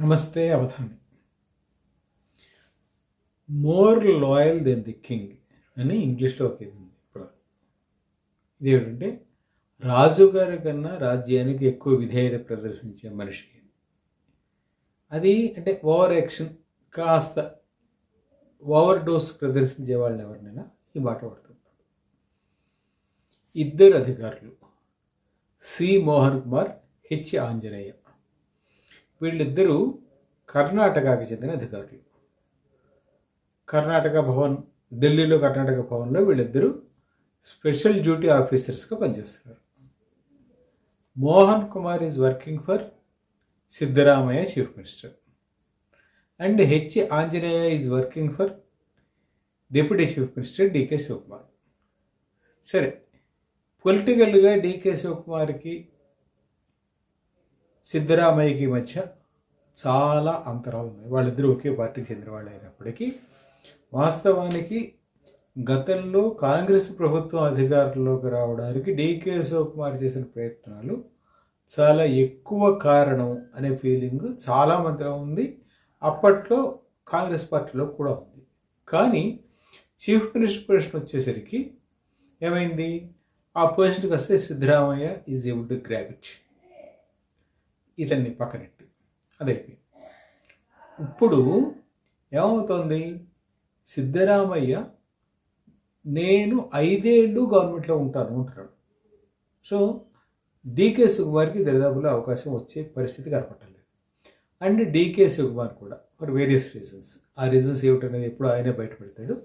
నమస్తే Avadhani. More loyal then the king అని ఇంగ్లీష్లో ఒక ఇది ఉంది ఇప్పుడు. ఇది ఏమిటంటే రాజుగారి కన్నా రాజ్యానికి ఎక్కువ విధేయత ప్రదర్శించే మనిషి అది అంటే ఓవర్ యాక్షన్ కాస్త ఓవర్ డోస్ ప్రదర్శించే వాళ్ళని ఎవరినైనా ఈ మాట పడుతున్నారు ఇద్దరు అధికారులు సి. మోహన్ కుమార్ హెచ్. ఆంజనేయ. వీళ్ళిద్దరూ కర్ణాటకకి చెందిన అధికారులు. కర్ణాటక భవన్ ఢిల్లీలో కర్ణాటక భవన్లో వీళ్ళిద్దరూ స్పెషల్ డ్యూటీ ఆఫీసర్స్గా పనిచేస్తున్నారు. Mohan Kumar is working for Siddaramaiah chief minister. And H Anjaneya is working for deputy chief minister DK Shivakumar. సరే పొలిటికల్గా డికే శివకుమార్కి సిద్ధరామయ్యకి మధ్య చాలా అంతరాలు ఉన్నాయి. వాళ్ళిద్దరూ ఒకే పార్టీకి చెందిన వాళ్ళు అయినప్పటికీ వాస్తవానికి గతంలో కాంగ్రెస్ ప్రభుత్వం అధికారంలోకి రావడానికి డీకే శివకుమార్ చేసిన ప్రయత్నాలు చాలా ఎక్కువ కారణం అనే ఫీలింగ్ చాలా మందిలో ఉంది. అప్పట్లో కాంగ్రెస్ పార్టీలో కూడా ఉంది. కానీ చీఫ్ మినిస్టర్ పొజిషన్ వచ్చేసరికి ఏమైంది? ఆ పొజిషన్కి వస్తే Siddaramaiah is able to grab ఇతన్ని పక్కనెట్టి. అదైపోయింది ఇప్పుడు ఏమవుతోంది? సిద్ధరామయ్య నేను ఐదేళ్ళు గవర్నమెంట్లో ఉంటాను అంటున్నాడు. సో డీకే సుకుమార్కి దరిదాపులో అవకాశం వచ్చే పరిస్థితి కనపట్టలేదు అండ్ డీకే సుకుమార్ కూడా ఫర్ వేరియస్ రీజన్స్. ఆ రీజన్స్ ఏమిటనేది ఎప్పుడు ఆయనే బయటపెడతాడు.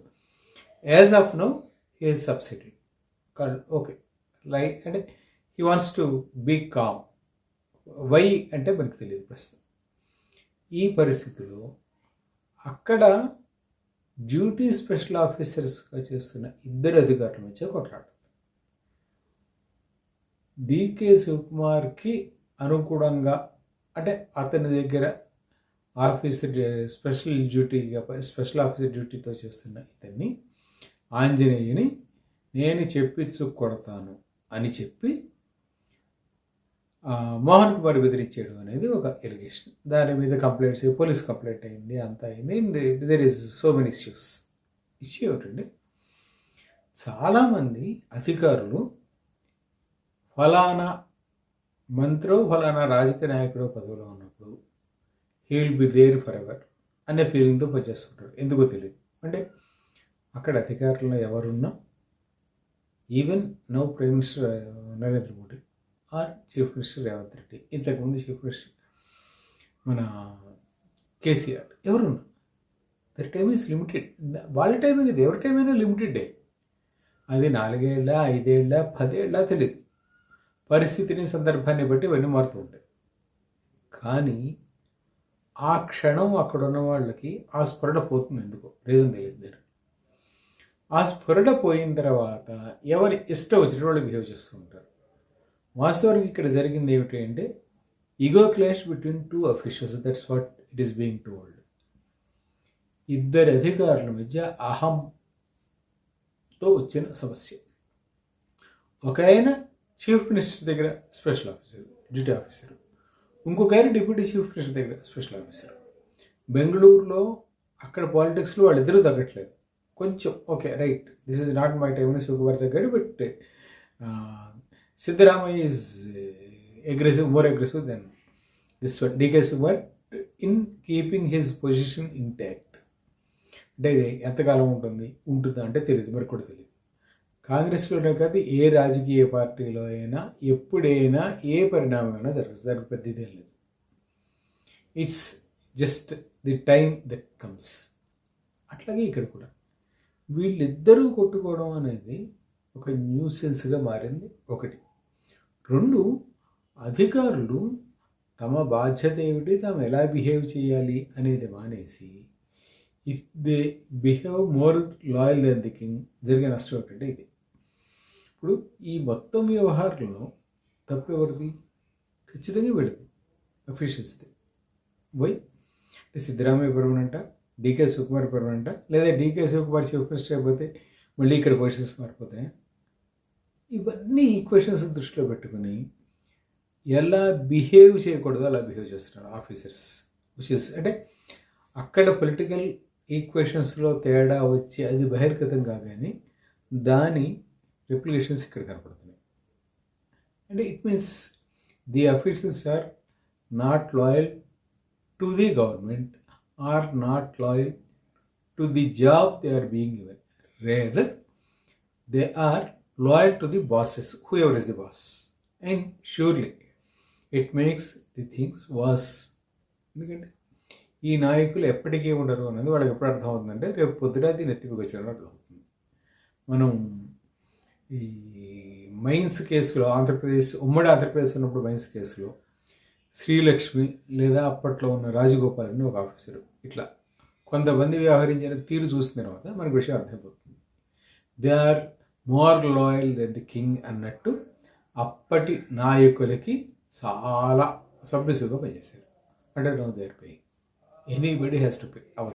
As of no he subsidy. Okay. Like అంటే he wants to be calm. Why అంటే మనకు తెలియదు ప్రస్తుతం. ఈ పరిస్థితిలో అక్కడ డ్యూటీ స్పెషల్ ఆఫీసర్స్గా చేస్తున్న ఇద్దరు అధికారుల మధ్య కొట్లాడుతుంది. డికే శివకుమార్కి అనుగుణంగా అంటే అతని దగ్గర ఆఫీసర్ స్పెషల్ డ్యూటీగా స్పెషల్ ఆఫీసర్ డ్యూటీతో చేస్తున్న ఇతన్ని ఆంజనేయుని నేను చెప్పించుకొడతాను అని చెప్పి మోహన్ కుమార్ బెదిరించాడు అనేది ఒక ఎలిగేషన్. దాని మీద కంప్లైంట్స్ పోలీస్ కంప్లైంట్ అయింది అంతా అయింది. There is so many issues issue ఏమిటండి చాలామంది అధికారులు ఫలానా మంత్రో ఫలానా రాజకీయ నాయకుడు పదవిలో ఉన్నప్పుడు he will be there for ever అనే ఫీలింగ్తో పనిచేస్తుంటారు. ఎందుకో తెలియదు అంటే అక్కడ అధికారులు ఎవరున్నా even no prime minister Narendra Modi or chief minister Revanth Reddy. ఇంతకుముందు చీఫ్ మినిస్టర్ మన కేసీఆర్ ఎవరున్నా. Their time is limited. వాళ్ళ టైం ఇది ఎవరి టైం అయినా లిమిటెడే అది నాలుగేళ్ళ ఐదేళ్ళ పదేళ్ళ తెలియదు పరిస్థితిని సందర్భాన్ని బట్టి ఇవన్నీ మారుతూ ఉంటాయి. కానీ ఆ క్షణం అక్కడ ఉన్న వాళ్ళకి ఆ స్ఫురణ పోతుంది ఎందుకో? రీజన్ తెలియదు నేను ఆ స్ఫురణ పోయిన తర్వాత ఎవరి ఇష్టం వచ్చిన వాళ్ళు బిహేవ్ చేస్తూ ఉంటారు. వాస్తవానికి ఇక్కడ జరిగింది ఏమిటి అంటే ego clash between two officials that's what it is being told ఇద్దరు అధికారుల మధ్య అహంతో వచ్చిన సమస్య. ఒక ఆయన చీఫ్ మినిస్టర్ దగ్గర స్పెషల్ ఆఫీసర్ డ్యూటీ ఆఫీసర్ ఇంకొక ఆయన డిప్యూటీ చీఫ్ మినిస్టర్ దగ్గర స్పెషల్ ఆఫీసర్ బెంగళూరులో అక్కడ పాలిటిక్స్లో వాళ్ళిద్దరూ తగ్గట్లేదు. కొంచెం okay right this is not my time Shivakumar తగ్గాడు but Siddaramaiah is aggressive more aggressive then this one DK Sumar in keeping his position intact అంటే ఇది ఎంతకాలం ఉంటుంది? ఉంటుందా అంటే తెలియదు మరి కూడా తెలియదు కాంగ్రెస్లోనే కాదు ఏ రాజకీయ పార్టీలో అయినా ఎప్పుడైనా ఏ పరిణామమైనా జరగదు. దానికి పెద్ద లేదు. It's just the time that comes అట్లాగే ఇక్కడ కూడా. వీళ్ళిద్దరూ కొట్టుకోవడం అనేది ఒక న్యూసెన్స్గా మారింది ఒకటి. రెండు అధికారులు తమ బాధ్యత ఏమిటి? తాము ఎలా బిహేవ్ చేయాలి అనేది మానేసి if they behave more loyal then the king జరిగే నష్టం ఏంటంటే ఇది. ఇప్పుడు ఈ మొత్తం వ్యవహారంలో తప్పెవరిది ఖచ్చితంగా పెడుతుంది అఫీషియల్స్ది వై సిద్ధరామయ్య పరమనంట? డీకే సుకుమార్ పరమనంట? లేదా డీకే సుకుమార్ చీఫ్ మినిస్టర్ అయిపోతే మళ్ళీ ఇక్కడ క్వశ్చన్స్ మారిపోతాయి? ఇవన్నీ ఈక్వేషన్స్ దృష్టిలో పెట్టుకుని ఎలా బిహేవ్ చేయకూడదో అలా బిహేవ్ చేస్తున్నారు ఆఫీసర్స్ విచ్ ఇస్ అంటే అక్కడ పొలిటికల్ ఈక్వేషన్స్లో తేడా వచ్చి అది బహిర్గతం కాగానే దాని రిప్లికేషన్స్ ఇక్కడ కనపడుతున్నాయి. అంటే it means the officials are not loyal to the government are not loyal to the job they are being given rather they are loyal to the bosses whoever is the boss and surely it makes the things was ఎందుకంటే ఈ నాయకులు ఎప్పటికీ ఉండరు అన్నది వాళ్ళకి ఎప్పుడు అర్థం అవుతుందంటే రేపు పొద్దున అది నెత్తికి అవుతుంది మనం ఈ మైన్స్ కేసులో ఆంధ్రప్రదేశ్ ఉమ్మడి ఆంధ్రప్రదేశ్ ఉన్నప్పుడు మైన్స్ కేసులో శ్రీలక్ష్మి లేదా అప్పట్లో ఉన్న రాజగోపాల్ అని ఒక ఆఫీసరు ఇట్లా కొంతమంది వ్యవహరించిన తీరు చూసిన తర్వాత మనకు విషయం అర్థమైపోతుంది. They are more loyal then the king అన్నట్టు అప్పటి నాయకులకి చాలా సబ్మిసివ్గా పనిచేశారు. అంటే no there pay anybody has to pay our